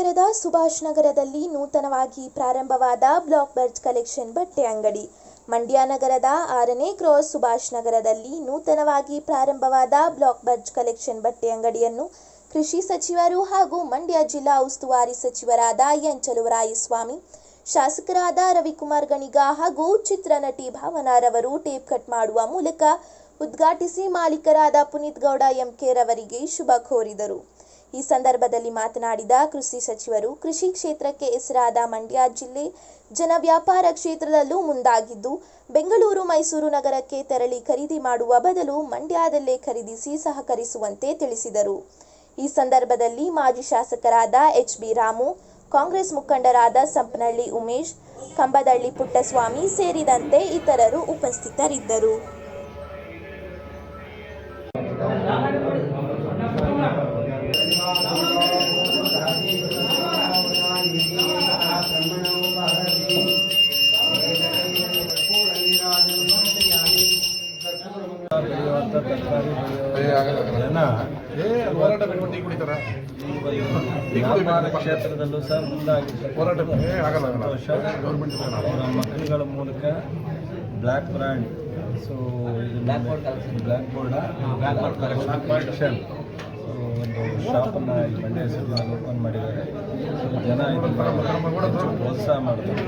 ನಗರದ ಸುಭಾಷ್ ನಗರದಲ್ಲಿ ನೂತನವಾಗಿ ಪ್ರಾರಂಭವಾದ ಬ್ಲಾಕ್ ಬರ್ಜ್ ಕಲೆಕ್ಷನ್ ಬಟ್ಟೆ ಅಂಗಡಿ. ಮಂಡ್ಯ ನಗರದ ಆರನೇ ಕ್ರಾಸ್ ಸುಭಾಷ್ ನಗರದಲ್ಲಿ ನೂತನವಾಗಿ ಪ್ರಾರಂಭವಾದ ಬ್ಲಾಕ್ ಬರ್ಜ್ ಕಲೆಕ್ಷನ್ ಬಟ್ಟೆ ಅಂಗಡಿಯನ್ನು ಕೃಷಿ ಸಚಿವರು ಹಾಗೂ ಮಂಡ್ಯ ಜಿಲ್ಲಾ ಉಸ್ತುವಾರಿ ಸಚಿವರಾದ ಎನ್ ಚಲುವರಾಯಸ್ವಾಮಿ ಶಾಸಕರಾದ ರವಿಕುಮಾರ್ ಗಣಿಗ ಹಾಗೂ ಚಿತ್ರನಟಿ ಭಾವನಾರವರು ಟೇಪ್ ಕಟ್ ಮಾಡುವ ಮೂಲಕ ಉದ್ಘಾಟಿಸಿ ಮಾಲೀಕರಾದ ಪುನೀತ್ ಗೌಡ ಎಂಕೆ ರವರಿಗೆ ಶುಭ ಕೋರಿದರು. ಈ ಸಂದರ್ಭದಲ್ಲಿ ಮಾತನಾಡಿದ ಕೃಷಿ ಸಚಿವರು, ಕೃಷಿ ಕ್ಷೇತ್ರಕ್ಕೆ ಹೆಸರಾದ ಮಂಡ್ಯ ಜಿಲ್ಲೆ ಜನ ವ್ಯಾಪಾರ ಕ್ಷೇತ್ರದಲ್ಲೂ ಮುಂದಾಗಿದ್ದು, ಬೆಂಗಳೂರು ಮೈಸೂರು ನಗರಕ್ಕೆ ತೆರಳಿ ಖರೀದಿ ಮಾಡುವ ಬದಲು ಮಂಡ್ಯದಲ್ಲೇ ಖರೀದಿಸಿ ಸಹಕರಿಸುವಂತೆ ತಿಳಿಸಿದರು. ಈ ಸಂದರ್ಭದಲ್ಲಿ ಮಾಜಿ ಶಾಸಕರಾದ ಎಚ್ ಬಿ ರಾಮು, ಕಾಂಗ್ರೆಸ್ ಮುಖಂಡರಾದ ಸಂಪನಹಳ್ಳಿ ಉಮೇಶ್, ಕಂಬದಳ್ಳಿ ಪುಟ್ಟಸ್ವಾಮಿ ಸೇರಿದಂತೆ ಇತರರು ಉಪಸ್ಥಿತರಿದ್ದರು. ತರಕಾರಿ ಹೋರಾಟ ಟೀ ಕುಡಿತಾರಾ? ವ್ಯಾಪಾರ ಕ್ಷೇತ್ರದಲ್ಲೂ ಸಹ ಮುಂದಾಗಿ ಹೋರಾಟ. ಸಂತೋಷ. ಅವರ ಮಕ್ಕಳುಗಳ ಮೂಲಕ black brand so black board black board collection so ಒಂದು ಶಾಪನ್ನು ಇಲ್ಲಿ ಬಂಡೆ ಹೆಸರು ಓಪನ್ ಮಾಡಿದ್ದಾರೆ. ಜನ ಇದನ್ನು ಪ್ರೋತ್ಸಾಹ ಮಾಡ್ತಾರೆ.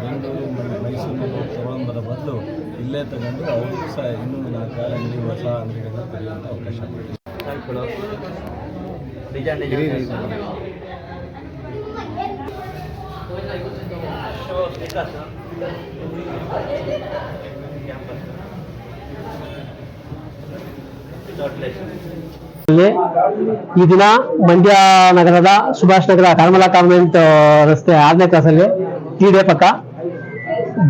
ಬೆಂಗಳೂರು ಮೈಸೂರಿನಲ್ಲಿ ತೊಗೊಂಬರೋ ಬದಲು ಇಲ್ಲೇ ತಗೊಂಡು ಅವರು ಸಹ ಇನ್ನೂ ನಾಲ್ಕು ಅಂಗಡಿ ಹೊಸ ಅಂಗಡಿಗಳನ್ನ ತೆರೆಯುವಂಥ ಅವಕಾಶ ಈ ದಿನ ಮಂಡ್ಯ ನಗರದ ಸುಭಾಷ್ ನಗರ ಕಾರ್ಮಲಾ ಕಾನ್ವೆಂಟ್ ರಸ್ತೆ ಆರನೇ ಕ್ಲಾಸಲ್ಲಿ ಟಿ ಡೇ ಪಕ್ಕ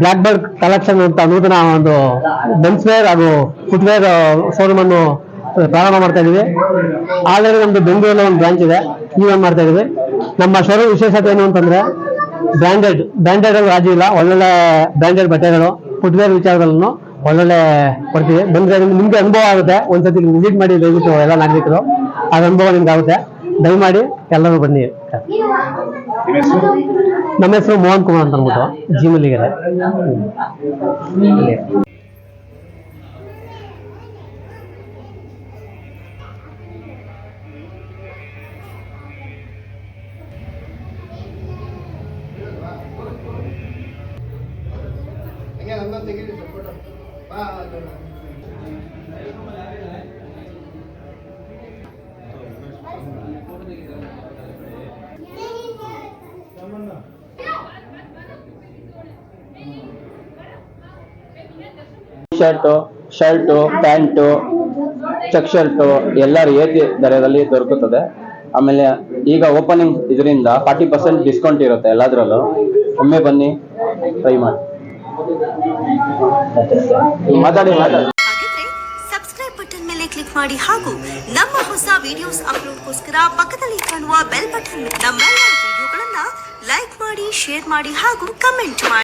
ಬ್ಲ್ಯಾಕ್ ಬರ್ಡ್ ಕಲೆಕ್ಷನ್ ಅಂತ ನೂತನ ಒಂದು ಮೆನ್ಸ್ ವೇರ್ ಹಾಗೂ ಫುಟ್ವೇರ್ ಶೋರೂಮ್ ಅನ್ನು ಪ್ರಾರಂಭ ಮಾಡ್ತಾ ಇದೀವಿ. ಆಲ್ರೆಡಿ ನಮ್ದು ಬೆಂಗಳೂರಿನ ಒಂದು ಬ್ರಾಂಚ್ ಇದೆ. ಒಂದು ಮಾಡ್ತಾ ಇದೀವಿ. ನಮ್ಮ ಶೋರೂಮ್ ವಿಶೇಷತೆ ಏನು ಅಂತಂದ್ರೆ ಬ್ರ್ಯಾಂಡೆಡ್ ಬ್ರ್ಯಾಂಡೆಡ್ ರಾಜಿ ಇಲ್ಲ. ಒಳ್ಳೊಳ್ಳೆ ಬ್ರ್ಯಾಂಡೆಡ್ ಬಟ್ಟೆಗಳು, ಫುಟ್ವೇರ್ ವಿಚಾರಗಳನ್ನು ಒಳ್ಳೊಳ್ಳೆ ಕೊಡ್ತೀವಿ. ಬಂದ್ರೆ ನಿಮ್ಗೆ ಅನುಭವ ಆಗುತ್ತೆ. ಒಂದ್ಸತಿ ವಿಸಿಟ್ ಮಾಡಿ ಎಲ್ಲ ನಾಗರಿಕರು ಅದ ಅನುಭವ ನಿಮ್ಗೆ ಆಗುತ್ತೆ. ದಯಮಾಡಿ ಎಲ್ಲರೂ ಬನ್ನಿ. ನಮ್ಮ ಹೆಸರು ಮೋಹನ್ ಕುಮಾರ್ ಅಂತ ಅಂದ್ಬಿಟ್ಟು ಜಿಮಲ್ಲಿಗೆರೆ. Shirt shirt, pant check shirt ಎಲ್ಲ ರಿಯಾಯಿತಿ ದರದಲ್ಲಿ ದೊರಕುತ್ತದೆ. ಆಮೇಲೆ ಈಗ ಓಪನಿಂಗ್ ಇದರಿಂದ ಫಾರ್ಟಿ ಪರ್ಸೆಂಟ್ ಡಿಸ್ಕೌಂಟ್ ಇರುತ್ತೆ ಎಲ್ಲದರಲ್ಲೂ. ಒಮ್ಮೆ ಬನ್ನಿ ಟ್ರೈ ಮಾಡಿ. ಮಾತಾಡಿ ಮಾತಾಡಿ. ಮೇಲೆ ಕ್ಲಿಕ್ ಮಾಡಿ ಹಾಗೂ ನಮ್ಮ ಹೊಸ ವಿಡಿಯೋಸ್ ಅಪ್ಲೋಡ್ಗೋಸ್ಕರ ಪಕ್ಕದಲ್ಲಿ ಕಾಣುವ ಬೆಲ್ ಬಟನ್ ನಮ್ಮೆಲ್ಲ ವಿಡಿಯೋಗಳನ್ನ ಲೈಕ್ ಮಾಡಿ ಶೇರ್ ಮಾಡಿ ಹಾಗೂ ಕಮೆಂಟ್ ಮಾಡಿ.